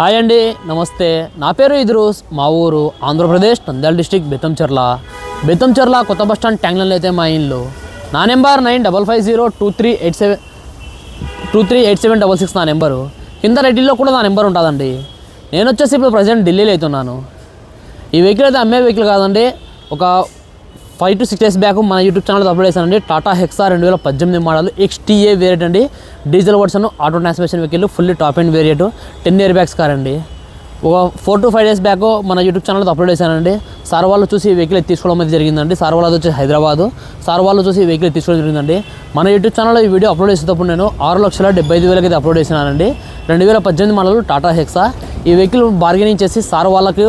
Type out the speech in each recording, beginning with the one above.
Hi అండి నమస్తే. నా పేరు ఇద్రూస్ మా ఊరు ఆంధ్రప్రదేశ్ నంద్యాల డిస్టిక్ బెత్తంచెర్ల బెత్తంచెర్ల కొత్త బస్ స్టాండ్ ట్యాంగ్లన్లో అయితే మా ఇల్లు. నా number nine double five zero two three eight seven two three eight seven double six నా నెంబరు. కింద రెడ్డిలో కూడా నా నెంబర్ ఉంటుందండి. నేను వచ్చేసి ఇప్పుడు ప్రజెంట్ ఢిల్లీలో అవుతున్నాను. ఈ వెహికల్ అయితే అమ్మే వెహికల్ కాదండి. ఒక five to six days back మన యూట్యూబ్ ఛానల్ అప్లోడ్ చేశానండి. టాటా హెక్సా రెండు వేల పద్దెనిమిది మోడల్ ఎక్స్టీఏ వేరియట్ అండి. Diesel version auto transmission vehicle fully top end variant ten airbags car అండి. ఒక four to five days back మన యూట్యూబ్ ఛానల్లో అప్లోడ్ చేశానండి. సార్ వాళ్ళు చూసి ఈ వెహికల్ తీసుకోవడం అయితే జరిగిందండి. సార్ వాళ్ళు వచ్చి హైదరాబాదు. సార్ వాళ్ళు చూసి ఈ వెహికల్ తీసుకోవడం జరిగిందండి. మన యూట్యూబ్ ఛానల్లో ఈ వీడియో అప్లోడ్ చేసేటప్పుడు నేను ఆరు లక్షల డెబ్బై ఐదు వేలకి అయితే అప్లోడ్ చేసినానండి. రెండు వేల పద్దెనిమిది మోడల్ టాటా హెక్సా. ఈ వెహికల్ బార్గెనింగ్ చేసి సార్ వాళ్ళకి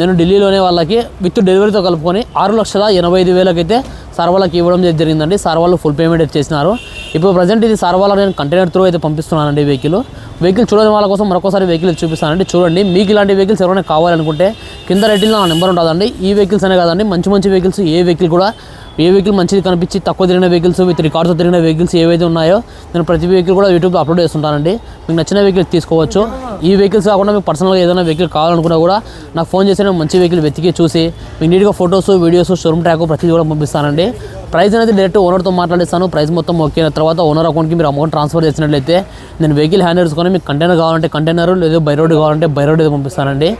నేను ఢిల్లీలోనే వాళ్ళకి విత్ డెలివరీతో కలుపుకొని ఆరు లక్షల ఎనభై ఐదు వేలకైతే సార్ వాళ్ళకి ఇవ్వడం జరిగిందండి. సార్ వాళ్ళు ఫుల్ పేమెంట్ అయితే చేసినారు. ఇప్పుడు ప్రజెంట్ ఇది సార్ నేను కంటైనర్ త్రూ అయితే పంపిస్తున్నానండి వెహికల్. వెహికల్ చూడని వాళ్ళ కోసం మరొకసారి వెహికల్ చూపిస్తానండి. చూడండి మీకు ఇలాంటి వెహికల్స్ ఎవరైనా కావాలనుకుంటే కింద రెడ్డిలో నా నెంబర్ ఉంటుందండి. ఈ వెహికల్స్ అనే కాదండి మంచి మంచి వెహికల్స్ ఏ వెహికల్ కూడా ఏ వెహికల్ మంచిది కనిపించి తక్కువ తిరిగిన వెహికల్స్ విత్ రికార్డ్స్ తిరిగిన వెహికల్స్ ఏవైతే ఉన్నాయో నేను ప్రతి వెహికల్ కూడా యూట్యూబ్లో అప్లోడ్ చేస్తుంటానండి. మీకు నచ్చిన వెహికల్ తీసుకోవచ్చు. ఈ వెహికల్స్ కాకుండా మీకు పర్సనల్గా ఏదైనా వెహికల్ కావాలనుకున్నా కూడా నాకు ఫోన్ చేసి నేను మంచి వెహికల్ వెతికి చూసి మీకు నీట్గా ఫొటోస్ వీడియోస్ షోరూమ్ ట్రాక్ ప్రతిదీ కూడా పంపిస్తానండి. ప్రైస్ అనేది డైరెక్ట్ ఓనర్తో మాట్లాడిస్తాను. ప్రైస్ మొత్తం ఓకే అయిన తర్వాత ఓనర్ అకౌంట్కి మీరు అమౌంట్ ట్రాన్స్ఫర్ చేసినట్లయితే నేను వెహికల్ హ్యాండ్ వేసుకొని మీకు కంటైనర్ కావాలంటే కంటైనర్ లేదా బై రోడ్ కావాలంటే బై రోడ్ అయితే పంపిస్తానండి.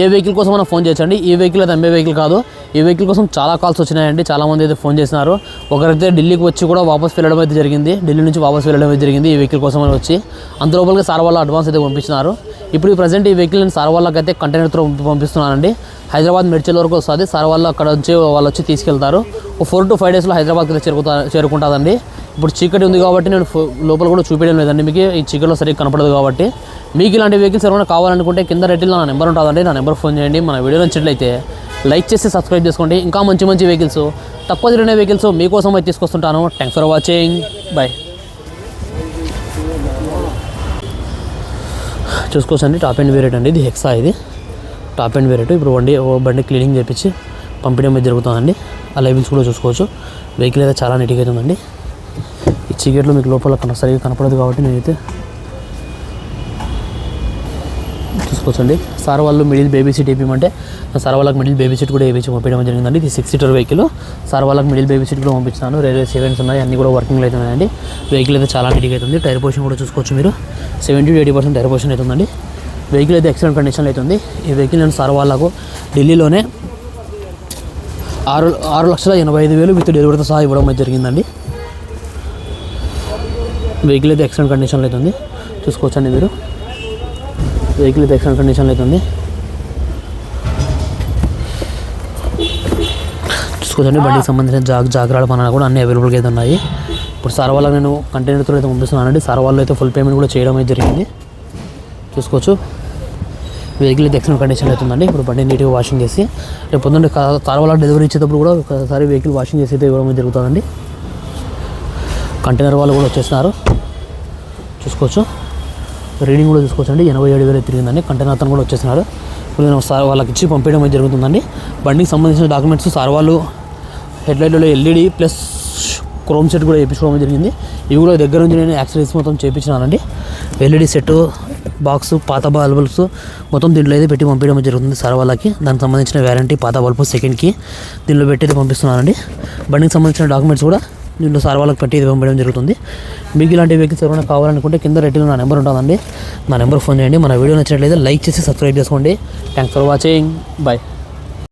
ఏ వెహికల్ కోసం మనం ఫోన్ చేయొచ్చండి. ఈ వెహికల్ అయితే అమ్మే వెహికల్ కాదు. ఈ వెహికల్ కోసం చాలా కాల్స్ వచ్చినాయండి. చాలామంది అయితే ఫోన్ చేసినారు. ఒకరైతే ఢిల్లీకి వచ్చి కూడా వాపస్ వెళ్ళడం అయితే జరిగింది. ఢిల్లీ నుంచి వాపస్ వెళ్ళడం అయితే జరిగింది ఈ వెహికల్ కోసం అని వచ్చి. అంత లోపలికి సార్ వాళ్ళ అడ్వాన్స్ అయితే పంపించినారు. ఇప్పుడు ఈ ప్రజెంట్ ఈ వెహికల్ నేను సార్ వాళ్ళకి అయితే కంటైనర్తో పంపిస్తున్నానండి. హైదరాబాద్ మెడ్చల్ వరకు వస్తుంది. సార్ వాళ్ళు అక్కడ వచ్చి వాళ్ళు వచ్చి తీసుకెళ్తారు. ఒక ఫోర్ టు ఫైవ్ డేస్లో హైదరాబాద్కి అయితే చేరుకుతా చేరుకుంటుందండి. ఇప్పుడు చీకటి ఉంది కాబట్టి నేను ఫో- లోపల కూడా చూపించడం లేదండి. మీకు ఈ చీకటిలో సరిగ్గా కనపడదు కాబట్టి. మీకు ఇలాంటి వెహికల్స్ ఏమైనా కావాలనుకుంటే కింద రెడ్డిలో నా నెంబర్ ఉంటుందండి. నా నెంబర్ ఫోన్ చేయండి. మన వీడియో నచ్చినట్లయితే లైక్ చేసి సబ్స్క్రైబ్ చేసుకోండి. ఇంకా మంచి మంచి వెహికల్స్ తక్కువ తిరిగిన వెహికల్స్ మీకోసం అయితే తీసుకొస్తుంటాను. థ్యాంక్స్ ఫర్ వాచింగ్ బాయ్ చూసుకోవచ్చండి. టాప్ అండ్ వేరియట్ అండి. ఇది హెక్సా ఇది. టాప్ అండ్ వేరియట్ ఇప్పుడు బండి బండి క్లీనింగ్ చేపించి పంపించడం అయితే జరుగుతుందండి. ఆ లైబిల్స్ కూడా చూసుకోవచ్చు. వెహికల్ అయితే చాలా నీట్గా ఉందండి. ఈ చీకట్లో మీకు లోపల కన సరిగ్గా కనపడదు కాబట్టి నేనైతే చూసుకోవచ్చండి. సార్ వాళ్ళు మిడిల్ బేబీ సీట్ వేయమంటే సార్ వాళ్ళకి మిడిల్ బేబీ సీట్ కూడా వేయించి పంపించడం జరిగిందండి. ఇది సిక్స్ సీటర్ వెహికల్. సార్ వాళ్ళకి మిడిల్ బేబీ సీట్ కూడా పంపించాను రైల్వే సెవెన్స్ ఉన్నాయి అన్నీ కూడా వర్కింగ్లో అయితే ఉన్నాయండి. వెహికల్ అయితే చాలా నీట్గా అవుతుంది టైర్ పొజిషన్ కూడా చూసుకోవచ్చు మీరు. Seventy to eighty percent tyre position అవుతుందండి వెహికల్ అయితే ఎక్సలెంట్ కండిషన్లో అవుతుంది ఈ వెహికల్ నేను సార్ వాళ్ళకు ఢిల్లీలోనే ఆరు ఆరు లక్షల ఎనభై ఐదు వేలు విత్ డెలివరీతో సహా ఇవ్వడం అయితే జరిగిందండి. వెహికల్ అయితే ఎక్సలెంట్ కండిషన్లో అవుతుంది చూసుకోవచ్చండి మీరు. వెహికల్ అయితే ఎక్సలెంట్ కండిషన్లో అవుతుంది చూసుకోవచ్చండి బండికి సంబంధించిన జాగ్ జాగ్రత్త పనులు కూడా అన్ని అవైలబుల్గా అయితే ఉన్నాయి. ఇప్పుడు సార్ నేను కంటైనర్తో అయితే పంపిస్తున్నానండి సార్ వాళ్ళు అయితే ఫుల్ పేమెంట్ కూడా చేయడం అయితే జరిగింది. చూసుకోవచ్చు. వెహికల్ అయితే ఎక్సలెంట్ కండిషన్ అవుతుందండి ఇప్పుడు బండి నీట్గా వాషింగ్ చేసి రేపు పొద్దున్న తర్వాత డెలివరీ ఇచ్చేటప్పుడు కూడా ఒకసారి వెహికల్ వాషింగ్ చేసి అయితే ఇవ్వడం జరుగుతుందండి. కంటైనర్ వాళ్ళు కూడా వచ్చేస్తున్నారు. చూసుకోవచ్చు. రీడింగ్ కూడా చూసుకోవచ్చండి. ఎనభై ఏడు వేలు తిరిగిందండి. కంటైనర్ అతను కూడా వచ్చేసినారు నేను సార్ వాళ్ళకి ఇచ్చి పంపించడం అయితే జరుగుతుందండి. బండికి సంబంధించిన డాక్యుమెంట్స్ సార్ వాళ్ళు హెడ్లైట్లో ఎల్ఈడి ప్లస్ క్రోమ్ సెట్ కూడా వేయించుకోవడం జరిగింది. ఇవి కూడా దగ్గర నుంచి నేను యాక్సరీస్ మొత్తం చేయించినానండి. ఎల్ఈడి సెట్ బాక్స్ పాత బల్బుల్స్ మొత్తం దీంట్లో అయితే పెట్టి పంపించడం జరుగుతుంది సార్ వాళ్ళకి. దానికి సంబంధించిన వ్యారంటీ పాత బల్బు సెకండ్కి దీనిలో పెట్టి అయితే పంపిస్తున్నానండి. బండికి సంబంధించిన డాక్యుమెంట్స్ కూడా దీంట్లో సార్ వాళ్ళకి పెట్టి ఇది పంపడం జరుగుతుంది. మీకు ఇలాంటి వెహికల్స్ ఎవరైనా కావాలనుకుంటే కింద రేటింగ్ నా నెంబర్ ఉంటుందండి. నా నెంబర్ ఫోన్ చేయండి. మన వీడియో నచ్చినట్లయితే లైక్ చేసి సబ్స్క్రైబ్ చేసుకోండి. Thanks for watching bye